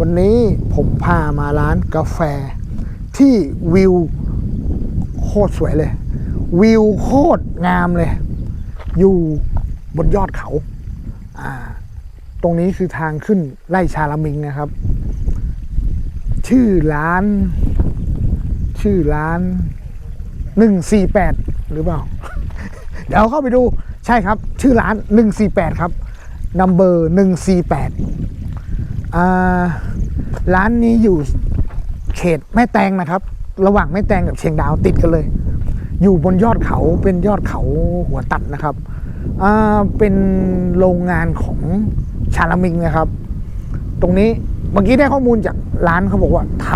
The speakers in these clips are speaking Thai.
วันนี้ผมพามาร้านกาแฟ ที่วิวโคตรสวยเลย วิวโคตรงามเลย อยู่บนยอดเขาอ่าตรงนี้คือทางขึ้นไล่ชาลามิงนะครับ ชื่อร้าน ชื่อร้านหนึ่งสี่แปดหรือเปล่า เดี๋ยวเข้าไปดูใช่ครับ ชื่อร้านหนึ่งสี่แปดครับนัมเบอร์หนึ่งสี่แปด ร้านนี้อยู่เขตแม่แตงนะครับ ระหว่างแม่แตงกับเชียงดาวติดกันเลย อยู่บนยอดเขาเป็นยอดเขาหัวตัดนะครับเป็นโรงงานของชาลามิงนะครับ ตรงนี้เมื่อกี้ได้ข้อมูลจากร้านเขาบอกว่าท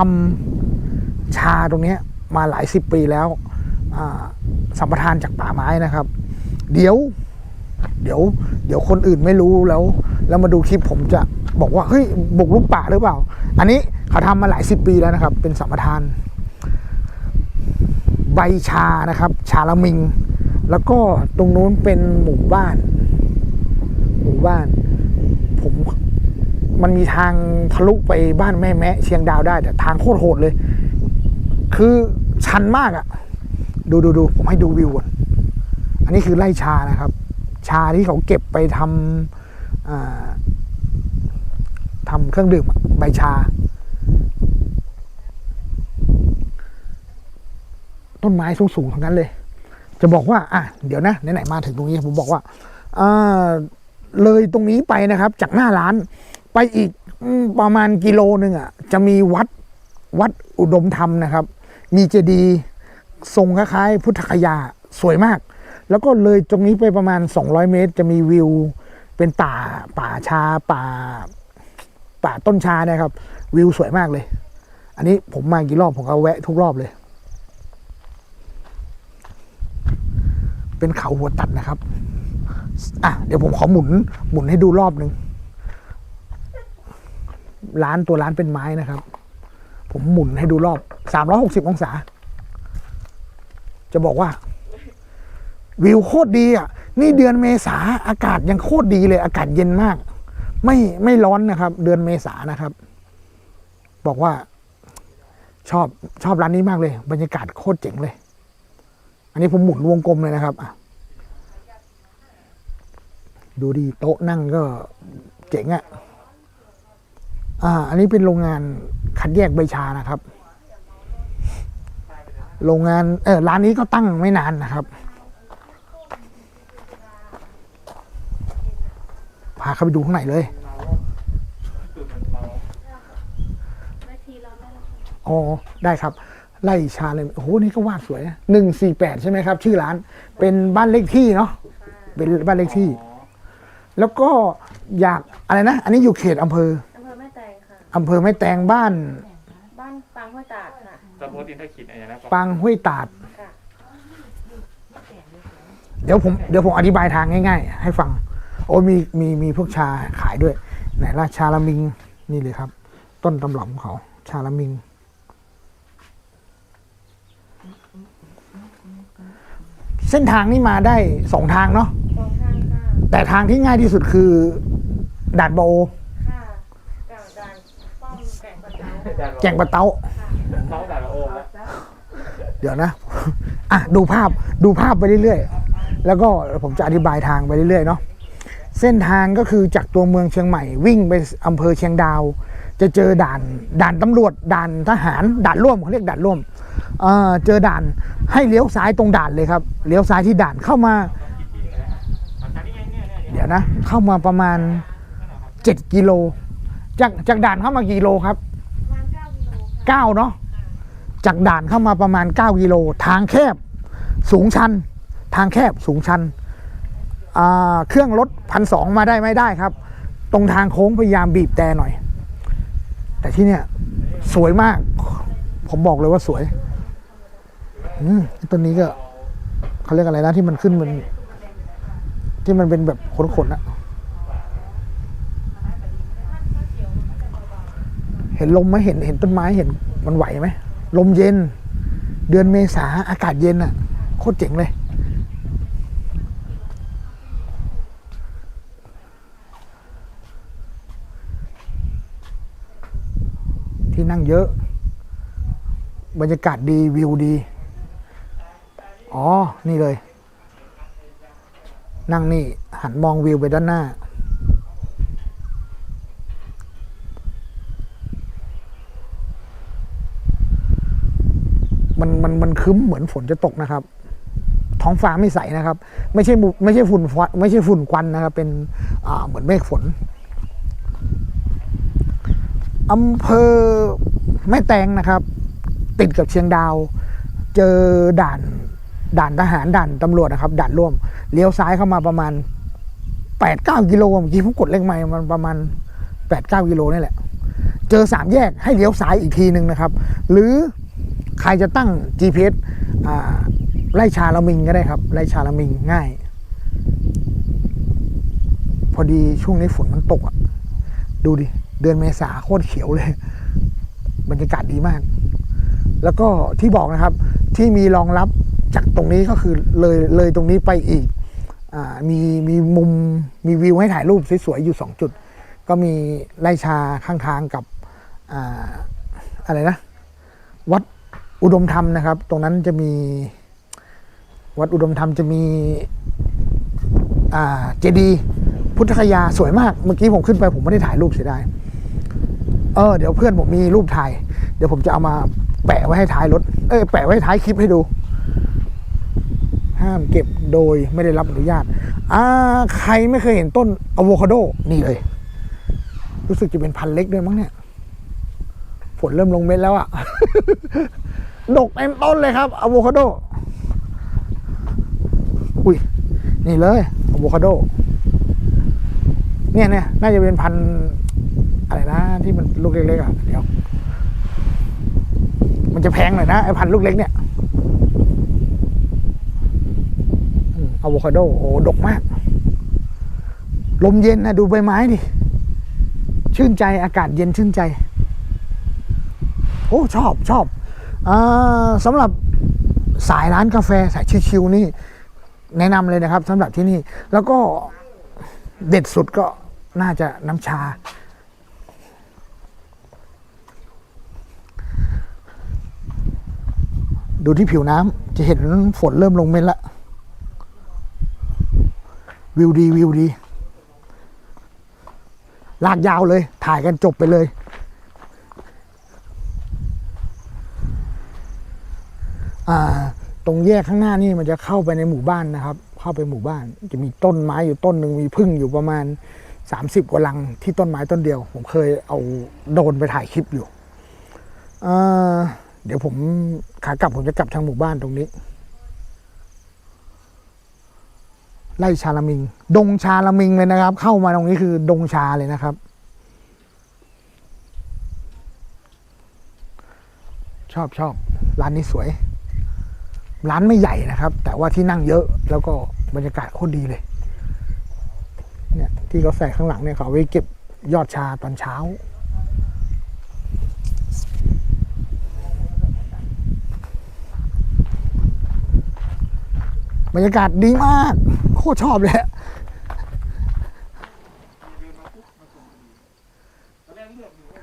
ำชาตรงนี้มาหลายสิบปีแล้วสัมปทานจากป่าไม้นะครับ เดี๋ยว เดี๋ยว เดี๋ยวคนอื่นไม่รู้แล้ว แล้วมาดูคลิปผมจะ บอกว่าเฮ้ยบุกลุกป่าหรือเปล่า อันนี้เขาทำมาหลายสิบปีแล้วนะครับ เป็นสัมปทาน ใบชานะครับ ชาละมิง แล้วก็ตรงนู้นเป็นหมู่บ้าน หมู่บ้าน ผมมันมีทางทะลุไปบ้านแม่แมะเชียงดาวได้ แต่ทางโคตรโหดเลย คือชันมากอะ่ะ ดูดูดูผมให้ดูวิวก่อนอันนี้คือไร่ชานะครับ ชาที่เขาเก็บไปทำอ่า ทำเครื่องดื่มใบชา ต้นไม้สูงๆทั้งนั้นเลย จะบอกว่า อะ เดี๋ยวนะไหนๆมาถึงตรงนี้ผมบอกว่าอ่าเลยตรงนี้ไปนะครับ จากหน้าร้านไปอีกอประมาณกิโลหนึ่งอะ จะมีวัดวัดอุดมธรรมนะครับ มีเจดีย์ทรงคล้ายๆพุทธคยาสวยมาก แล้วก็เลยตรงนี้ไปประมาณ 200 เมตร จะมีวิวเป็นป่าป่าชาป่า ป่าต้นชานะครับ วิวสวยมากเลย อันนี้ผมมากี่รอบผมก็แวะทุกรอบเลย เป็นเขาหัวตัดนะครับอะเดี๋ยวผมขอหมุนหมุนให้ดูรอบหนึ่งร้านตัวร้านเป็นไม้นะครับ ผมหมุนให้ดูรอบสามร้อยหกสิบองศา จะบอกว่า วิวโคตรดีอะ นี่เดือนเมษาอากาศยังโคตรดีเลย อากาศเย็นมาก ไม่ไม่ร้อนนะครับ เดือนเมษานะครับ บอกว่าชอบชอบร้านนี้มากเลย บรรยากาศโคตรเจ๋งเลย อันนี้ผมหมุนวงกลมเลยนะครับอะดูดีโต๊ะนั่งก็เจ๋งอะ่ะอ่า อันนี้เป็นโรงงานคัดแยกใบชานะครับ โรงงานเออร้านนี้ก็ตั้งไม่นานนะครับ พาเข้าไปดูข้างในเลยอ๋อได้ครับ ไล่ชาเลยโอ้โหนี่ก็วาดสวยหนึ่งสี่แปดใช่ไหมครับ ชื่อร้าน เป็นบ้านเลขที่เนาะเป็นบ้านเลขที่ แล้วก็อยากอะไรนะ อันนี้อยู่เขตอำเภออำเภอแม่แตงค่ะอำเภอแม่แตงบ้าน บ้านปางห้วยตาดค่ะจะโพสต์อินเทอร์คิดอะไรนะปางห้วยตาดค่ะเดี๋ยวผมเดี๋ยวผมอธิบายทางง่าย ๆ ให้ฟังโอ้ยมีมีมีพวกชาขายด้วยไหนล่ะชาลามิงนี่เลยครับ ต้นตำรับของเขาชาลามิง เส้นทางนี้มาได้สองทางเนาะสองทางค่ะแต่ทางที่ง่ายที่สุดคือด่านบาโอค่ะกลางด่านป้อมแก่งปะเจ้าแก่งปะเต้า น้องด่าละโอมแล้วเดี๋ยวนะ อะ ดูภาพดูภาพไปเรื่อยๆ แล้วก็ผมจะอธิบายทางไปเรื่อยๆเนาะ เส้นทางก็คือจากตัวเมืองเชียงใหม่ วิ่งไปอำเภอเชียงดาว จะเจอด่านด่านตำรวจด่านทหารด่านร่วมเขาเรียกด่านร่วมเเจอด่านให้เลี้ยวซ้ายตรงด่านเลยครับเลี้ยวซ้ายที่ด่านเข้ามา เดี๋ยวนะ เข้ามาประมาณ 7 กิโล จากจากด่านเข้ามากี่กิโลครับเก้าเนาะจากด่านเข้ามาประมาณ 9กิโลทางแคบสูงชัน ทางแคบสูงชัน เครื่องรถพันสองมาได้ไม่ได้ครับ ตรงทางโค้งพยายามบีบแต่หน่อย แต่ที่เนี่ยสวยมาก ผมบอกเลยว่าสวยอต้นนี้ก็เขาเรียกอะไรนะที่มันขึ้นมัน ที่มันเป็นแบบขนๆอะเห็นลมไหมเห็นเห็นต้นไม้เห็นมันไหวไหมลมเย็น เดือนเมษาอากาศเย็นอะ โคตรเจ๋งเลย อ ที่นั่งเยอะ บรรยากาศดีวิวดี อ๋อ นี่เลย นั่งนี่หันมองวิวไปด้านหน้า มันมันมันคึ้มเหมือนฝนจะตกนะครับ ท้องฟ้าไม่ใสนะครับ ไม่ใช่ไม่ใช่ฝุ่นฟวไม่ใช่ฝุ่นควันนะครับ เป็นอ่าเหมือนเมฆฝน อำเภอแม่แตงนะครับ ติดกับเชียงดาว เจอด่านด่านทหารด่านตำรวจนะครับ ด่านร่วมเลี้ยวซ้ายเข้ามาประมาณแปดเก้ากิโลเมื่อกี้ผมกดเลขไม่มันประมาณแปดเก้ากิโลนี่แหละ เจอสามแยกให้เลี้ยวซ้ายอีกทีหนึ่งนะครับ หรือใครจะตั้ง GPS ไล่ชาละมิงก็ได้ครับ ไล่ชาละมิงง่าย พอดีช่วงนี้ฝนมันตกอะ ดูดิ เดือนเมษาโคตรเขียวเลย บรรยากาศดีมาก แล้วก็ที่บอกนะครับที่มีรองรับจากตรงนี้ก็คือเลยเลยตรงนี้ไปอีกอมีมีมุมมีวิวให้ถ่ายรูปสวยๆอยู่สองจุด ก็มีไล่ชาข้างทางกับออะไรนะ วัดอุดมธรรมนะครับ ตรงนั้นจะมีวัดอุดมธรรมจะมีเจดีย์พุทธคยาสวยมาก เมื่อกี้ผมขึ้นไปผมไม่ได้ถ่ายรูปเสียดาย เออเดี๋ยวเพื่อนผมมีรูปถ่าย เดี๋ยวผมจะเอามาแปะไว้ให้ท้ายรถ เอ้ยแปะไว้ท้ายคลิปให้ดู ห้ามเก็บโดยไม่ได้รับอนุญาต อ่า ใครไม่เคยเห็นต้นอะโวคาโด นี่เลย รู้สึกจะเป็นพันเล็กด้วยมั้งเนี่ย ฝนเริ่มลงเม็ดแล้วอะ่ะ ดกเต็มต้นเลยครับอะโวคาโด อุ้ย นี่เลยอะโวคาโด เนี่ยเนี่ยน่าจะเป็นพันธุ์ ที่มันลูกเล็กๆอะเดี๋ยวมันจะแพงหน่อยนะไอ้พันธุ์ลูกเล็กเนี่ยอะโวคาโดโอ้ดกมาก ลมเย็นนะดูใบไม้ดิ ชื่นใจอากาศเย็นชื่นใจ โอ้ ชอบชอบอสำหรับสายร้านกาแฟสายชิวๆนี่ แนะนำเลยนะครับสำหรับที่นี่ แล้วก็เด็ดสุดก็น่าจะน้ำชา ดูที่ผิวน้ำจะเห็นฝนเริ่มลงเม็ดละ วิวดีวิวดี ลากยาวเลย ถ่ายกันจบไปเลยอ่าตรงแยกข้างหน้านี่มันจะเข้าไปในหมู่บ้านนะครับ เข้าไปหมู่บ้าน จะมีต้นไม้อยู่ต้นหนึ่งมีพึ่งอยู่ประมาณ 30กว่าลังที่ต้นไม้ต้นเดียว ผมเคยเอาโดนไปถ่ายคลิปอยู่อ่า เดี๋ยวผมขากลับผมจะกลับทางหมู่บ้านตรงนี้ ไล่ชาลามิง ดงชาลามิงเลยนะครับ เข้ามาตรงนี้คือดงชาเลยนะครับ ชอบชอบร้านนี้สวย ร้านไม่ใหญ่นะครับ แต่ว่าที่นั่งเยอะแล้วก็บรรยากาศโคตรดีเลย เนี่ย ที่เขาใส่ข้างหลังเนี่ยเขาเอาไว้เก็บยอดชาตอนเช้า บรรยากาศดีมาก โคตรชอบเลยอะ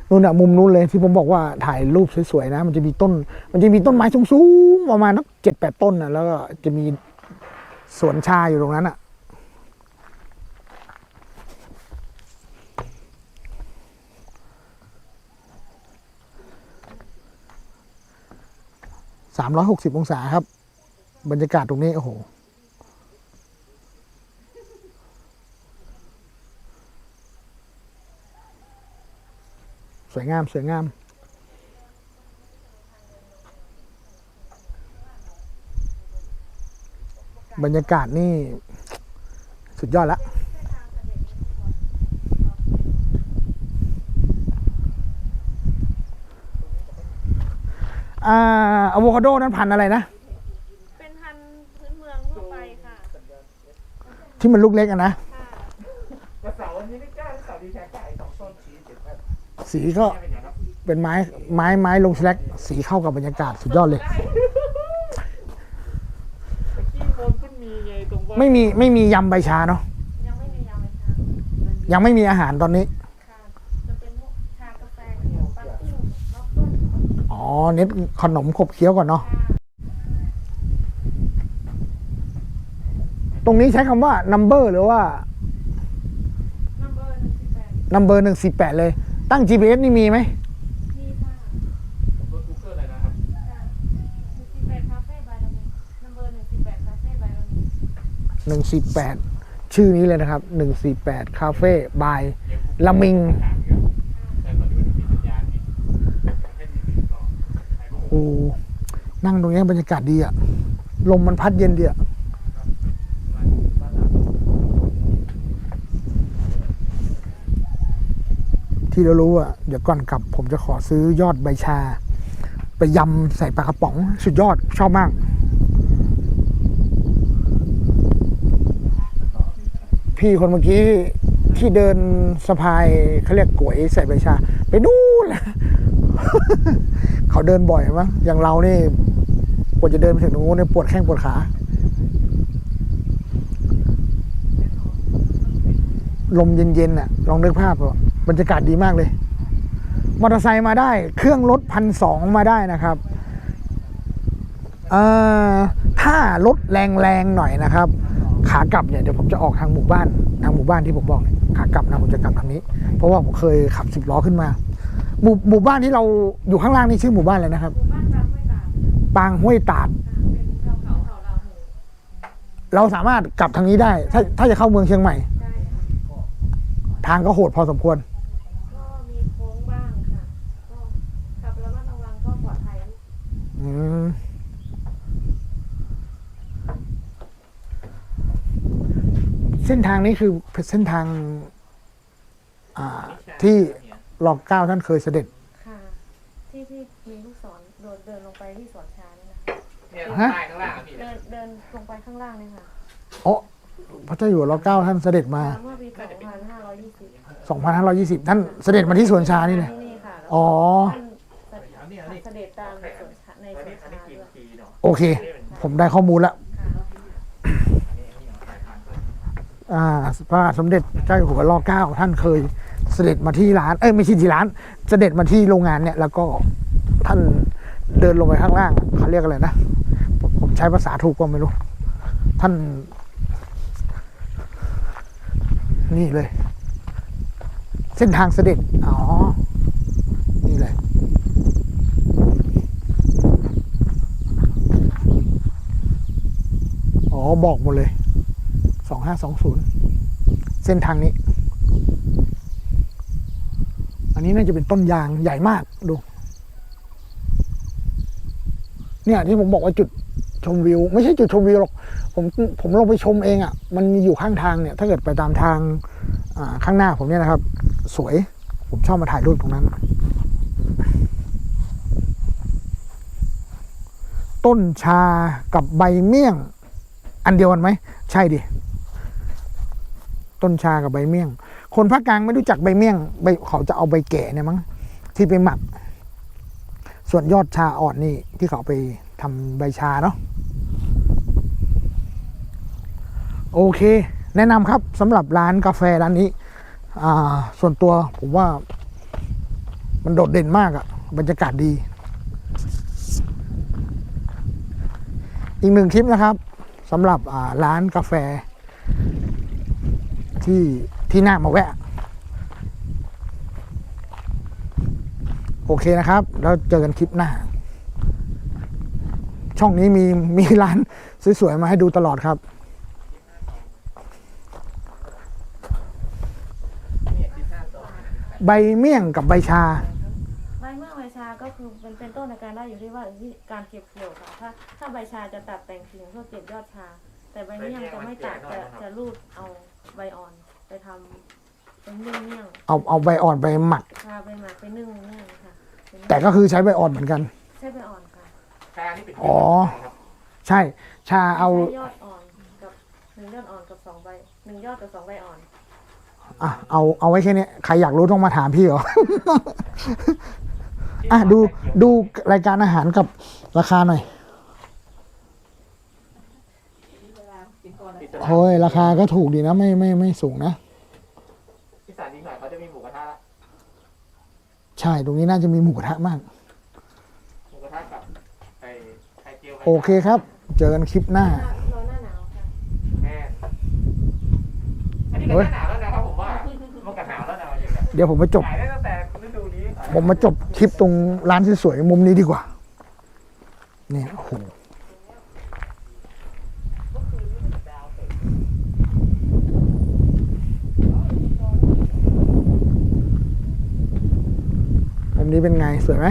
นู่นอะมุมนู้นเลยที่ผมบอกว่าถ่ายรูปสวยๆนะ มันจะมีต้น มันจะมีต้นไม้สูงๆประมาณนักเจ็ดแปดต้นนะแล้วก็จะมีสวนชาอยู่ตรงนั้นอะสามร้อยหกสิบองศาครับ บรรยากาศตรงนี้ โอ้โห สวยงามสวยงามบรรยากาศนี่สุดยอดละอ่าอะโวคาโดนั้นพันธุ์อะไรนะ เป็นพันธุ์พื้นเมืองทั่วไปค่ะ ที่มันลูกเล็กอะนะ สีก็แค่เป็นอย่างนั้นเป็นไม้ไม้ไม้ลงสแลกสีเข้ากับบรรยากาศสุดยอดเลยเมื่อกี้คนขึ้นมีไงตรงว่าไม่มีไม่มียำใบชาเนาะยังไม่มียำเลยค่ะยังไม่มีอาหารตอนนี้ค่ะจะเป็นพวกชากาแฟขนมปังปิ้งมะเอ๋อเน็ตขนมขบเคี้ยวก่อนเนาะตรงนี้ใช้คำว่า number หรือว่านัมเบอร์หนึ่งสิบแปด number หนึ่งสี่แปดเลย ตั้ง GPS นี่มีไหมมีค่ะรถกูเกิลอะไรนะครับค่ะหนึ่งสิบแปดคาเฟ่บายละมินัมเบอร์หนึ่งสิบแปดคาเฟ่บายละมิหนึ่งสี่แปดชื่อนี้เลยนะครับหนึ่งสี่แปดคาเฟ่บายละมิง แต่ตอนนี้มันมีสัญญาณนี่ให้มีติดต่อถ่ายรูปโอ้นั่งตรงนี้บรรยากาศดีอะลมมันพัดเย็นดีอะ บ้านเรา ที่เรารู้อะเดี๋ยวก่อนกลับ ผมจะขอซื้อยอดใบชา ไปยำใส่ปลากระป๋อง สุดยอดชอบมากพี่คนเมื่อกี้ที่เดินสะพายเขาเรียกก๋วยใส่ใบชา ไปนู่นเลยเขาเดินบ่อยมั้งอย่างเรานี่กว่าจะเดินไปถึงตรงนู้นเนี่ยปวดแข้งปวดขา ลมเย็นๆน่ะ ลองนึกภาพอะ บรรยากาศดีมากเลย มอเตอร์ไซค์มาได้ เครื่องรถพันสองมาได้นะครับถ้ารถแรงๆหน่อยนะครับ ขากลับเนี่ยเดี๋ยวผมจะออกทางหมู่บ้าน ทางหมู่บ้านที่ผมบอกเนี่ยขากลับนะผมจะกลับทางนี้ เพราะว่าผมเคยขับสิบล้อขึ้นมา หมู่หมู่บ้านที่เราอยู่ข้างล่างนี่ชื่อหมู่บ้านอะไรนะครับหมู่บ้านรามห้วยตาดปางห้วยตาด เราสามารถกลับทางนี้ได้ ถ้าถ้าจะเข้าเมืองเชียงใหม่ ทางก็โหดพอสมควร ก็มีโค้งบ้างค่ะ ก็ขับระมัดระวังก็ปลอดภัย อืม เส้นทางนี้คือเส้นทางอ่าที่รอเก้าท่านเคยเสด็จค่ะที่ที่มีลูกศรโดดเดินลงไปที่สวนช้างนี่นะเนี่ยฮะใต้ข้างล่างอะพี่เดินเดินลงไปข้างล่างนี่ค่ะอ๋อพระเจ้าอยู่หัวรอเก้าท่านเสด็จมาเมื่อปี2520 2520ท่านเสด็จมาที่สวนชานี่เลยที่นี่ค่ะแล้วอ๋อท่านเสด็จตามในสวนชาในอันส โอเค ผมได้ข้อมูลแล้วค่ะอันนี้อันนี้เอาสายพานเปิดอ่าพระสมเด็จเจ้าอยู่หัวรอเก้าท่านเคยเสด็จมาที่ร้าน เอ้ยไม่ใช่ที่ร้าน เสด็จมาที่โรงงานเนี่ย แล้วก็ท่านเดินลงไปข้างล่างเขาเรียกอะไรนะผมผมใช้ภาษาถูกก็ไม่รู้ ท่าน นี่เลย เส้นทางเสด็จ อ๋อ นี่เลย อ๋อบอกหมดเลย สองห้าสองศูนย์เส้นทางนี้ อันนี้น่าจะเป็นต้นยางใหญ่มากดู เนี่ยที่ผมบอกว่าจุดชมวิว ไม่ใช่จุดชมวิวหรอก ผมผมลงไปชมเองอะ่ะ มันมีอยู่ข้างทางเนี่ย ถ้าเกิดไปตามทางข้างหน้าผมเนี่ยนะครับ สวย ผมชอบมาถ่ายรูปตรงนั้น ต้นชากับใบเมี่ยง อันเดียวกันไหม ใช่ดิ ต้นชากับใบเมี่ยง คนภาคกลางไม่รู้จักใบเมี่ยงใบเขาจะเอาใบแก่เนี่ยมั้งที่ไปหมัก ส่วนยอดชาอ่อนนี่ที่เขาไปทำใบชาเนาะโอเค แนะนำครับสำหรับร้านกาแฟร้านนี้อ่าส่วนตัวผมว่ามันโดดเด่นมากอะบรรยากาศดี อีกหนึ่งคลิปนะครับ สำหรับร้านกาแฟ ที่ที่น่ามาแวะ โอเคนะครับ แล้วเจอกันคลิปหน้า ช่องนี้มีมีร้านสวยๆมาให้ดูตลอดครับใบเมี่ยงกับใบชาาก็คือมันเป็นต้นในการได้อยู่ที่ว่าที่การเก็บเกี่ยวค่ะ ถ้าถ้าใบชาจะตัดแต่งกิ่งเพื่อเก็บยอดชา แต่ใบเมี่ยงจะไม่ตัดจะจะรูดเอาใบอ่อนไปทำเป็นนึ่งเมี่ยงเอาเอาใบอ่อนไปหมัก ชาไปหมักไปนึ่งเมี่ยงค่ะเป็นแต่ก็คือใช้ใบอ่อนเหมือนกัน ใช่ใบอ่อนค่ะชานี่เป็นอ๋อใช่ ชาเอา ใช้ยอดอ่อนกับหนึ่งยอดอ่อนกับสองใบหนึ่งยอดกับสองใบอ่อน อะเอาเอาไว้แค่นี้ใครอยากรู้ต้องมาถามพี่เหรอ อะดูดูรายการอาหารกับราคาหน่อยโอ้ยราคาก็ถูกดีนะ ไม่ไม่ไม่สูงนะที่สานนี้หน่อยเขาจะมีหมูกระทะละใช่ตรงนี้น่าจะมีหมูกระทะมาก หมูกระทะกับไข่ไข่เจียวโอเคครับ เจอกันคลิปหน้าโอ้ยเดี๋ยวผมไปจบ ผมมาจบคลิปตรงร้านสวยๆมุมนี้ดีกว่า นี่โอ้โหมุมนี้เป็นไง สวยไหม